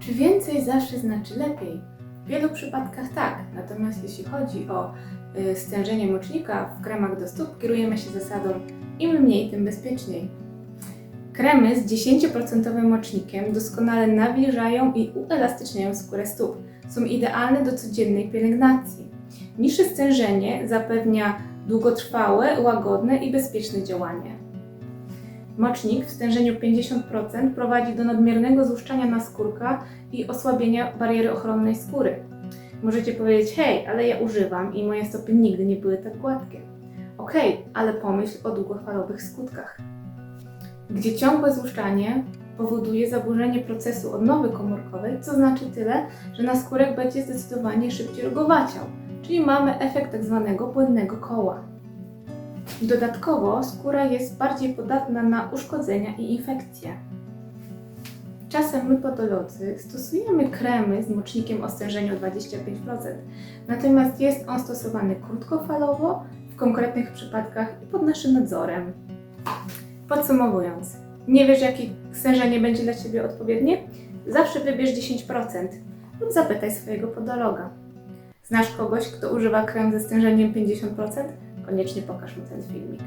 Czy więcej zawsze znaczy lepiej? W wielu przypadkach tak, natomiast jeśli chodzi o y, stężenie mocznika w kremach do stóp, kierujemy się zasadą im mniej, tym bezpieczniej. Kremy z 10% mocznikiem doskonale nawilżają i uelastyczniają skórę stóp. Są idealne do codziennej pielęgnacji. Niższe stężenie zapewnia długotrwałe, łagodne i bezpieczne działanie. Mocznik w stężeniu 50% prowadzi do nadmiernego złuszczania naskórka i osłabienia bariery ochronnej skóry. Możecie powiedzieć, hej, ale ja używam i moje stopy nigdy nie były tak gładkie. Okej, ale pomyśl o długofalowych skutkach. Gdzie ciągłe złuszczanie powoduje zaburzenie procesu odnowy komórkowej, co znaczy tyle, że naskórek będzie zdecydowanie szybciej rogowaciał, czyli mamy efekt tak zwanego koła. Dodatkowo skóra jest bardziej podatna na uszkodzenia i infekcje. Czasem my podolodzy stosujemy kremy z mocznikiem o stężeniu 25%, natomiast jest on stosowany krótkofalowo, w konkretnych przypadkach i pod naszym nadzorem. Podsumowując, nie wiesz jakie stężenie będzie dla Ciebie odpowiednie? Zawsze wybierz 10% lub zapytaj swojego podologa. Znasz kogoś, kto używa krem ze stężeniem 50%? Koniecznie pokaż mu ten filmik.